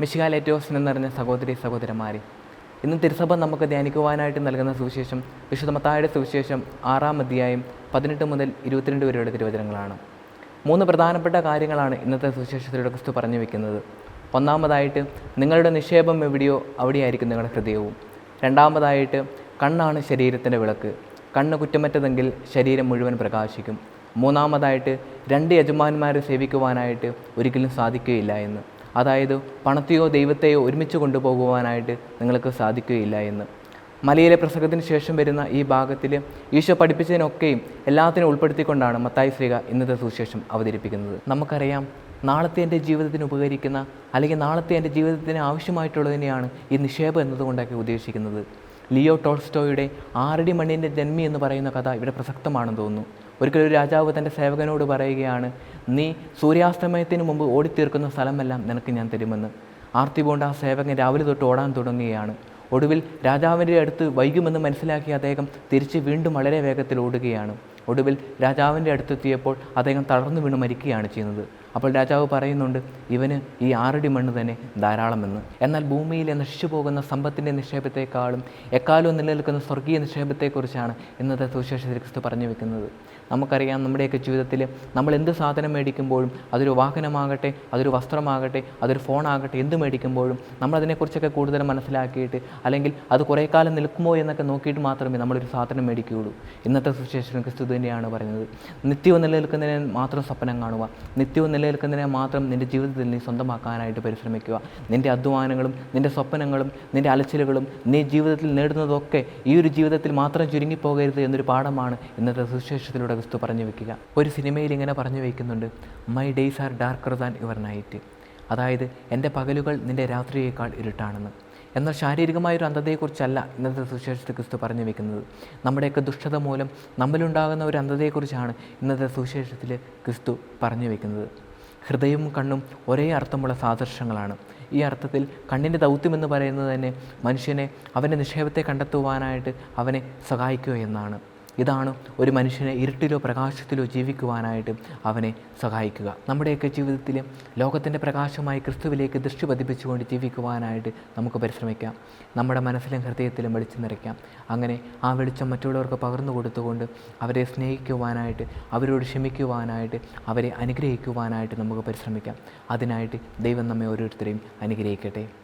മിശികാൽ ഏറ്റവും സ്നേഹം നിറഞ്ഞ സഹോദരി സഹോദരന്മാരെ ഇന്ന് തിരുസഭ നമുക്ക് ധ്യാനിക്കുവാനായിട്ട് നൽകുന്ന സുവിശേഷം വിശുദ്ധമത്തായുടെ സുവിശേഷം ആറാം അധ്യായം പതിനെട്ട് മുതൽ ഇരുപത്തിരണ്ട് വരെയുള്ള തിരുവചനങ്ങളാണ്. മൂന്ന് പ്രധാനപ്പെട്ട കാര്യങ്ങളാണ് ഇന്നത്തെ സുവിശേഷത്തിലൂടെ ക്രിസ്തു പറഞ്ഞു വെക്കുന്നത്. ഒന്നാമതായിട്ട് നിങ്ങളുടെ നിക്ഷേപം എവിടെയോ അവിടെയായിരിക്കും നിങ്ങളുടെ ഹൃദയവും. രണ്ടാമതായിട്ട് കണ്ണാണ് ശരീരത്തിന്റെ വിളക്ക്. കണ്ണ് കുറ്റമറ്റതെങ്കിൽ ശരീരം മുഴുവൻ പ്രകാശിക്കും. മൂന്നാമതായിട്ട് രണ്ട് യജമാന്മാരെ സേവിക്കുവാനായിട്ട് ഒരിക്കലും സാധിക്കുകയില്ല എന്ന്. അതായത് പണത്തെയോ ദൈവത്തെയോ ഒരുമിച്ച് കൊണ്ടുപോകുവാനായിട്ട് നിങ്ങൾക്ക് സാധിക്കുകയില്ല എന്ന്. മലയിലെ പ്രസംഗത്തിന് ശേഷം വരുന്ന ഈ ഭാഗത്തിൽ ഈശോ പഠിപ്പിച്ചതിനൊക്കെയും എല്ലാത്തിനും ഉൾപ്പെടുത്തിക്കൊണ്ടാണ് മത്തായി ശ്രീക ഇന്നത്തെ സുവിശേഷം അവതരിപ്പിക്കുന്നത്. നമുക്കറിയാം നാളത്തെ എന്റെ ജീവിതത്തിന് ഉപകരിക്കുന്ന അല്ലെങ്കിൽ നാളത്തെ എന്റെ ജീവിതത്തിന് ആവശ്യമായിട്ടുള്ളതിനെയാണ് ഈ നിക്ഷേപം എന്നതുകൊണ്ടൊക്കെ ഉദ്ദേശിക്കുന്നത്. ലിയോ ടോൾസ്റ്റോയുടെ ആറടി മണ്ണിന്റെ ജന്മി എന്ന് പറയുന്ന കഥ ഇവിടെ പ്രസക്തമാണെന്ന് തോന്നുന്നു. ഒരിക്കലും ഒരു രാജാവ് തന്റെ സേവകനോട് പറയുകയാണ് നീ സൂര്യാസ്തമയത്തിന് മുമ്പ് ഓടിത്തീർക്കുന്ന സ്ഥലമെല്ലാം നിനക്ക് ഞാൻ തരുമെന്ന്. ആർത്തി പോണ്ട ആ സേവകൻ രാവിലെ തൊട്ട് ഓടാൻ തുടങ്ങുകയാണ്. ഒടുവിൽ രാജാവിന്റെ അടുത്ത് വൈകുമെന്ന് മനസ്സിലാക്കി അദ്ദേഹം തിരിച്ച് വീണ്ടും വളരെ വേഗത്തിൽ ഓടുകയാണ്. ഒടുവിൽ രാജാവിന്റെ അടുത്തെത്തിയപ്പോൾ അദ്ദേഹം തളർന്നു വീണ് മരിക്കുകയാണ് ചെയ്യുന്നത്. അപ്പോൾ രാജാവ് പറയുന്നുണ്ട് ഇവന് ഈ ആറടി മണ്ണ് തന്നെ ധാരാളമെന്ന്. എന്നാൽ ഭൂമിയിലെ നശിച്ചു പോകുന്ന സമ്പത്തിന്റെ നിക്ഷേപത്തെക്കാളും എക്കാലവും നിലനിൽക്കുന്ന സ്വർഗീയ നിക്ഷേപത്തെക്കുറിച്ചാണ് ഇന്നത്തെ സുവിശേഷത്തിൽ ക്രിസ്തു പറഞ്ഞു വെക്കുന്നത്. നമുക്കറിയാം നമ്മുടെയൊക്കെ ജീവിതത്തിൽ നമ്മൾ എന്ത് സാധനം മേടിക്കുമ്പോഴും അതൊരു വാഹനമാകട്ടെ അതൊരു വസ്ത്രമാകട്ടെ അതൊരു ഫോണാകട്ടെ എന്ത് മേടിക്കുമ്പോഴും നമ്മളതിനെക്കുറിച്ചൊക്കെ കൂടുതൽ മനസ്സിലാക്കിയിട്ട് അല്ലെങ്കിൽ അത് കുറേ കാലം നിൽക്കുമോ എന്നൊക്കെ നോക്കിയിട്ട് മാത്രമേ നമ്മളൊരു സാധനം മേടിക്കുകയുള്ളൂ. ഇന്നത്തെ സുവിശേഷം ക്രിസ്തു തന്നെയാണ് പറയുന്നത്. നിത്യവും നിലനിൽക്കുന്നതിന് മാത്രം സ്വപ്നം കാണുക. നിത്യവും നിലനിൽക്കുന്നതിനെ മാത്രം നിന്റെ ജീവിതത്തിൽ നീ സ്വന്തമാക്കാനായിട്ട് പരിശ്രമിക്കുക. നിന്റെ അധ്വാനങ്ങളും നിന്റെ സ്വപ്നങ്ങളും നിന്റെ അലച്ചിലുകളും നീ ജീവിതത്തിൽ നേടുന്നതൊക്കെ ഈ ഒരു ജീവിതത്തിൽ മാത്രം ചുരുങ്ങിപ്പോകരുത് എന്നൊരു പാഠമാണ് ഇന്നത്തെ സുശേഷത്തിലൂടെ ക്രിസ്തു പറഞ്ഞു വെക്കുക. ഒരു സിനിമയിൽ ഇങ്ങനെ പറഞ്ഞു വയ്ക്കുന്നുണ്ട് my days are darker than your night അതായത് എന്റെ പകലുകൾ നിന്റെ രാത്രിയേക്കാൾ ഇരുട്ടാണെന്ന്. എന്നാൽ ശാരീരികമായൊരു അന്ധതയെക്കുറിച്ചല്ല ഇന്നത്തെ സുശേഷത്തിൽ ക്രിസ്തു പറഞ്ഞു വെക്കുന്നത്. നമ്മുടെയൊക്കെ ദുഷ്ടത മൂലം നമ്മളുണ്ടാകുന്ന ഒരു അന്ധതയെക്കുറിച്ചാണ് ഇന്നത്തെ സുശേഷത്തിൽ ക്രിസ്തു പറഞ്ഞു വെക്കുന്നത്. ഹൃദയവും കണ്ണും ഒരേ അർത്ഥമുള്ള സാദൃശ്യങ്ങളാണ്. ഈ അർത്ഥത്തിൽ കണ്ണിന്റെ ദൗത്യം എന്ന് പറയുന്നത് തന്നെ മനുഷ്യനെ അവന്റെ നിക്ഷേപത്തെ കണ്ടെത്തുവാനായിട്ട് അവനെ സഹായിക്കുക എന്നാണ്. ഇതാണ് ഒരു മനുഷ്യനെ ഇരുട്ടിലോ പ്രകാശത്തിലോ ജീവിക്കുവാനായിട്ട് അവനെ സഹായിക്കുക. നമ്മുടെയൊക്കെ ജീവിതത്തിൽ ലോകത്തിന്റെ പ്രകാശമായി ക്രിസ്തുവിലേക്ക് ദൃഷ്ടി പതിപ്പിച്ചുകൊണ്ട് ജീവിക്കുവാനായിട്ട് നമുക്ക് പരിശ്രമിക്കാം. നമ്മുടെ മനസ്സിലും ഹൃദയത്തിലും വെളിച്ചം നിറയ്ക്കാം. അങ്ങനെ ആ വെളിച്ചം മറ്റുള്ളവർക്ക് പകർന്നു കൊടുത്തുകൊണ്ട് അവരെ സ്നേഹിക്കുവാനായിട്ട് അവരോട് ക്ഷമിക്കുവാനായിട്ട് അവരെ അനുഗ്രഹിക്കുവാനായിട്ട് നമുക്ക് പരിശ്രമിക്കാം. അതിനായിട്ട് ദൈവം നമ്മെ ഓരോരുത്തരെയും അനുഗ്രഹിക്കട്ടെ.